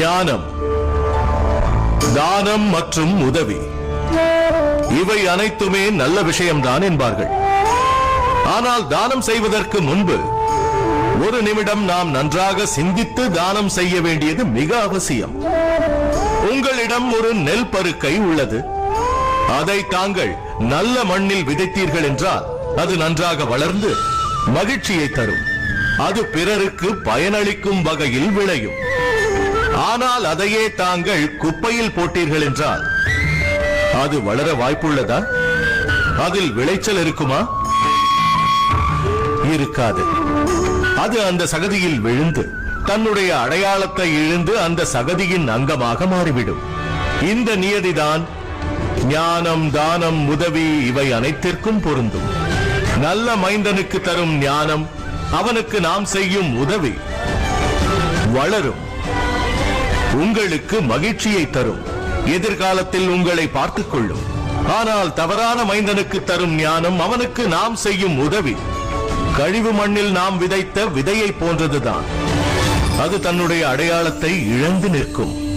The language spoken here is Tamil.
ஞானம் தானம் மற்றும் உதவி. இவை அனைத்துமே நல்ல விஷயம்தான் என்பார்கள். ஆனால் தானம் செய்வதற்கு முன்பு ஒரு நிமிடம் நாம் நன்றாக சிந்தித்து தானம் செய்ய வேண்டியது மிக அவசியம். உங்களிடம் ஒரு நெல் பருக்கை உள்ளது. அதை தாங்கள் நல்ல மண்ணில் விதைத்தீர்கள் என்றால் அது நன்றாக வளர்ந்து மகிழ்ச்சியை தரும். அது பிறருக்கு பயனளிக்கும் வகையில் விளையும். ஆனால் அதையே தாங்கள் குப்பையில் போட்டீர்கள் என்றால் அது வளர வாய்ப்புள்ளதா? அதில் விளைச்சல் இருக்குமா? இருக்காது. அது அந்த சகதியில் விழுந்து தன்னுடைய அடையாளத்தை இழந்து அந்த சகதியின் அங்கமாக மாறிவிடும். இந்த நியதிதான் ஞானம் தானம் உதவி இவை அனைத்திற்கும் பொருந்தும். நல்ல மைந்தனுக்கு தரும் ஞானம் அவனுக்கு நாம் செய்யும் உதவி வளரும். உங்களுக்கு மகிழ்ச்சியை தரும். எதிர்காலத்தில் உங்களை பார்த்துக் கொள்ளும். ஆனால் தவறான மைந்தனுக்கு தரும் ஞானம் அவனுக்கு நாம் செய்யும் உதவி. கழிவு மண்ணில் நாம் விதைத்த விதையை போன்றதுதான். அது தன்னுடைய அடையாளத்தை இழந்து நிற்கும்.